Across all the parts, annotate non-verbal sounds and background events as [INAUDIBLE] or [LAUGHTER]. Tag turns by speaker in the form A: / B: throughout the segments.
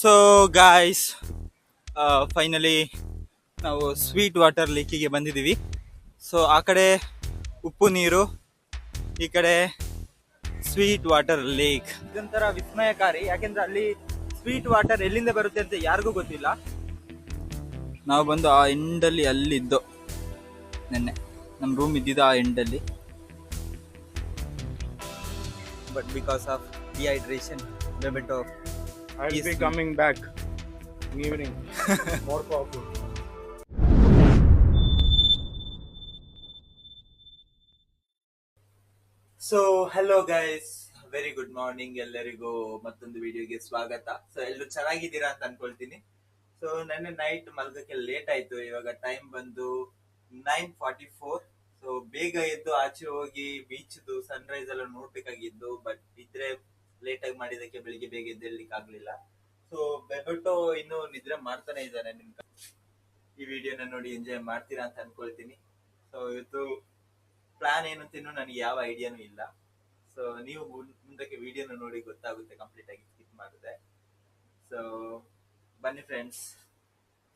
A: So guys finally ನಾವು sweet water ಲೇಕಿಗೆ ಬಂದಿದ್ದೀವಿ. ಸೊ ಆ ಕಡೆ ಉಪ್ಪು ನೀರು, ಈ ಕಡೆ ಸ್ವೀಟ್ ವಾಟರ್ ಲೇಕ್ ಇದೊಂಥರ ವಿಸ್ಮಯಕಾರಿ. ಯಾಕೆಂದ್ರೆ ಅಲ್ಲಿ ಸ್ವೀಟ್ ವಾಟರ್ ಎಲ್ಲಿಂದ ಬರುತ್ತೆ ಅಂತ ಯಾರಿಗೂ ಗೊತ್ತಿಲ್ಲ. ನಾವು ಬಂದು ಆ ಎಂಡಲ್ಲಿ ಅಲ್ಲಿದ್ದು. ನಿನ್ನೆ. ನಮ್ಮ ರೂಮ್ ಇದ್ದಿದ್ದು ಆ ಎಂಡಲ್ಲಿ but because of dehydration ಬೆಬೆಟ್ of
B: I'll
A: Yes,
B: be coming back. [LAUGHS] In evening. More powerful.
A: So hello guys very good morning ಎಲ್ಲರಿಗೂ ಮತ್ತೊಂದು ವಿಡಿಯೋಗೆ ಸ್ವಾಗತ. ಸೊ ಎಲ್ಲರೂ ಚೆನ್ನಾಗಿದ್ದೀರಾ ಅಂತ ಅನ್ಕೊಳ್ತೀನಿ. ಸೊ ನೆನ್ನೆ ನೈಟ್ ಮಲ್ಗಕ್ಕೆ ಲೇಟ್ ಆಯ್ತು. ಇವಾಗ ಟೈಮ್ ಬಂದು ನೈನ್ ಫಾರ್ಟಿ ಫೋರ್ ಸೊ ಬೇಗ ಎದ್ದು ಆಚೆ ಹೋಗಿ ಬೀಚ್ದು ಸನ್ರೈಸ್ ಎಲ್ಲ ನೋಡ್ಬೇಕಾಗಿದ್ದು ಬಟ್ ಇದ್ರೆ ಲೇಟ್ ಆಗಿ ಮಾಡಿದಕ್ಕೆ ಬೆಳಿಗ್ಗೆ ಬೇಗ ಎದ್ದೇಳಲಿಕ್ಕೆ ಆಗ್ಲಿಲ್ಲ ಸೊ ಬೆಬಟೋ ಇನ್ನು ನಿದ್ರೆ ಮಾಡ್ತಾನೆ ಇದ್ದಾನೆ ನಿಮ್ ಈ ವಿಡಿಯೋನ ನೋಡಿ ಎಂಜಾಯ್ ಮಾಡ್ತೀರಾ ಅಂತ ಅನ್ಕೊಳ್ತೀನಿ. ಸೊ ಇವತ್ತು ಪ್ಲಾನ್ ಏನು ಅಂತ ನನಗೆ ಯಾವ ಐಡಿಯಾನು ಇಲ್ಲ. ಸೊ ನೀವು ಮುಂದಕ್ಕೆ ವಿಡಿಯೋನ ನೋಡಿ ಗೊತ್ತಾಗುತ್ತೆ ಕಂಪ್ಲೀಟ್ ಆಗಿ ಸ್ಕಿಪ್ ಮಾಡಿದೆ. ಸೊ ಬನ್ನಿ ಫ್ರೆಂಡ್ಸ್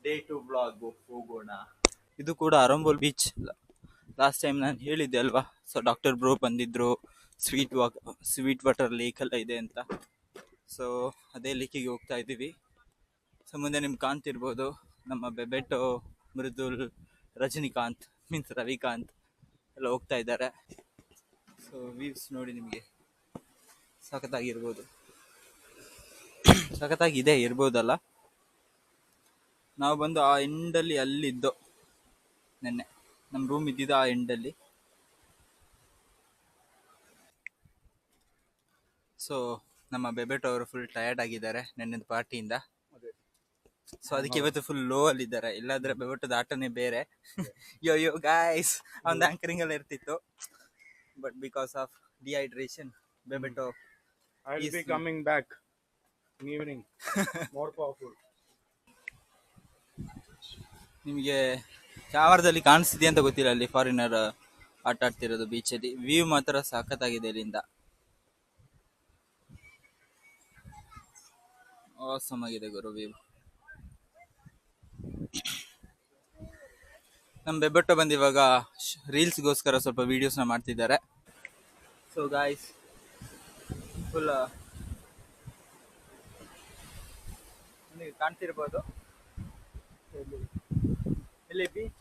A: ಡೇ ಟು ಬ್ಲಾಗ್ ಹೋಗೋಣ. ಇದು ಕೂಡ ಅರಂಬೋಲ್ ಬೀಚ್ ಲಾಸ್ಟ್ ಟೈಮ್ ನಾನು ಹೇಳಿದ್ದೆ ಅಲ್ವಾ? ಸೊ ಡಾಕ್ಟರ್ ಬ್ರೋ ಬಂದಿದ್ರು. Sweet walk sweet water lake ಎಲ್ಲ ಇದೆ ಅಂತ. ಸೊ ಅದೇ ಲೇಕಿಗೆ ಹೋಗ್ತಾ ಇದ್ದೀವಿ. ಸೊ ಮುಂದೆ ನಿಮ್ಗೆ ಕಾಣ್ತಿರ್ಬೋದು ನಮ್ಮ ಬೆಬೆಟೋ, ಮೃದುಲ್, ರಜನಿಕಾಂತ್, ಮೀನ್ಸ್ ರವಿಕಾಂತ್ ಎಲ್ಲ ಹೋಗ್ತಾ ಇದ್ದಾರೆ. ಸೊ ವ್ಯೂಸ್ ನೋಡಿ ನಿಮಗೆ. ಸಖತ್ತಾಗಿರ್ಬೋದು. ಸಖತ್ತಾಗಿದೆ, ಇರ್ಬೋದಲ್ಲ. ನಾವು ಬಂದು ಆ ಎಂಡಲ್ಲಿ ಅಲ್ಲಿದ್ದೋ, ನಿನ್ನೆ. ನಮ್ಮ ರೂಮ್ ಇದ್ದಿದ್ದು ಆ ಎಂಡಲ್ಲಿ ಸೊ ನಮ್ಮ ಬೆಬೆಟ್ ಅವರು ಫುಲ್ ಟಯರ್ಡ್ ಆಗಿದ್ದಾರೆ ನೆನ್ನೆದ ಪಾರ್ಟಿಯಿಂದ ಸೊ ಅದಕ್ಕೆ ಇವತ್ತು ಫುಲ್ ಲೋ ಅಲ್ಲಿ ಇದ್ದಾರೆ. ಇಲ್ಲಾಂದ್ರೆ ಬೆಬೆಟದ ಆಟನೇ ಬೇರೆ. ಯೋ ಯೋ ಗಾಯ್ಸ್ ಒಂದು ಆಂಕರಿಂಗ್ ಅಲ್ಲಿ ಇರ್ತಿತ್ತು. But because of dehydration Bebeto
B: coming back in evening. [LAUGHS] More
A: ನಿಮಗೆ ಚಾವರದಲ್ಲಿ ಕಾಣಿಸ್ತಿದೆ ಅಂತ ಗೊತ್ತಿಲ್ಲ ಅಲ್ಲಿ ಫಾರಿನರ್ ಆಟ ಆಡ್ತಿರೋದು ಬೀಚಲ್ಲಿ ವ್ಯೂ ಮಾತ್ರ ಸಖತ್ತಾಗಿದೆ ಇಲ್ಲಿಂದ. ಆಸಮ್ ಗುರು ವ್ಯೂ ನಮ್ಮ ಬೆಬ್ಬಟ್ಟು ಬಂದು ಇವಾಗ ರೀಲ್ಸ್ಗೋಸ್ಕರ ಸ್ವಲ್ಪ ವೀಡಿಯೋಸ್ನ ಮಾಡ್ತಿದ್ದಾರೆ. ಸೊ ಗಾಯ್ಸ್ ಫುಲ್ ನಿಮಗೆ ಕಾಣ್ತಿರ್ಬೋದು. ಇಲ್ಲಿ ಬೀಚ್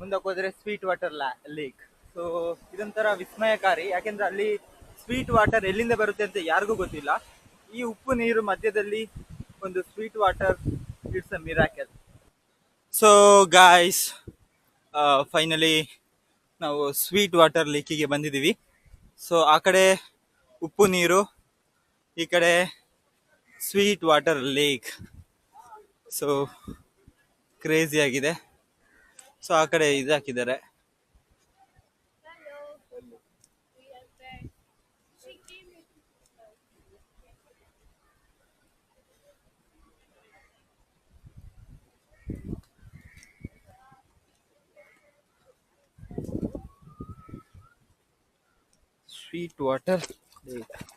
A: ಮುಂದಕ್ಕೆ ಹೋದರೆ ಸ್ವೀಟ್ ವಾಟರ್ ಲೇಕ್ ಸೊ ಇದೊಂಥರ ವಿಸ್ಮಯಕಾರಿ, ಯಾಕೆಂದ್ರೆ ಅಲ್ಲಿ ಸ್ವೀಟ್ ವಾಟರ್ ಎಲ್ಲಿಂದ ಬರುತ್ತೆ ಅಂತ ಯಾರಿಗೂ ಗೊತ್ತಿಲ್ಲ. ಈ ಉಪ್ಪು ನೀರು ಮಧ್ಯದಲ್ಲಿ ಒಂದು sweet water it's a miracle so guys finally ನಾವು ಸ್ವೀಟ್ ವಾಟರ್ ಲೇಕಿಗೆ ಬಂದಿದ್ದೀವಿ. ಸೊ ಆ ಕಡೆ ಉಪ್ಪು ನೀರು, ಈ ಕಡೆ sweet water lake so crazy ಆಗಿದೆ. ಸೊ ಆ ಕಡೆ ಇದು ಹಾಕಿದ್ದಾರೆ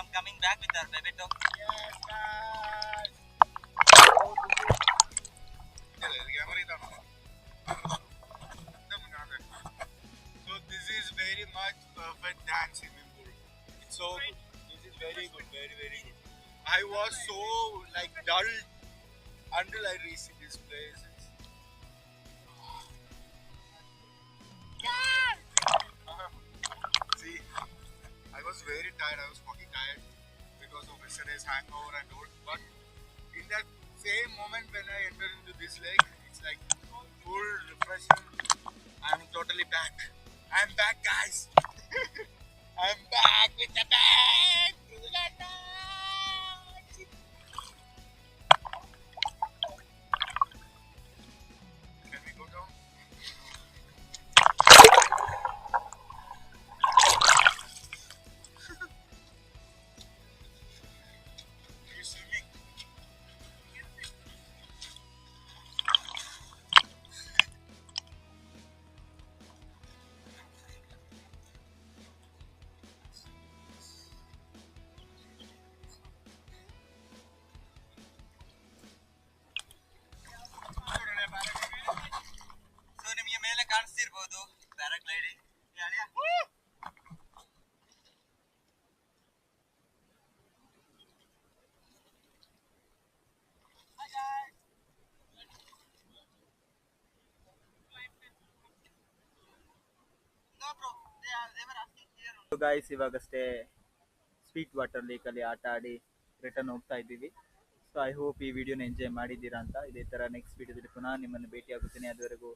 A: I'm coming back with our baby dog.
C: So this is very much perfect dance in Mimbur. It's so. This is very good, very very good. I was so like dull until I reached this place. Very tired. I was fucking tired because of yesterday's hangover and all. But in that same moment when I enter into this lake, it's like full refreshment. I'm totally back. I'm back, guys. [LAUGHS] I'm back with the
A: guys ಇವಾಗಷ್ಟೇ sweet water ಲೇಕಲ್ಲಿ ಆಟ ಆಡಿ return ಹೋಗ್ತಾ ಇದ್ದೀವಿ. So I hope ಈ ವಿಡಿಯೋನ enjoy ಮಾಡಿದ್ದೀರಾ ಅಂತ. ಇದೇ ಥರ ನೆಕ್ಸ್ಟ್ ವಿಡಿಯೋದಲ್ಲಿ ಪುನಃ ನಿಮ್ಮನ್ನು ಭೇಟಿ ಆಗುತ್ತೇನೆ ಅದುವರೆಗೂ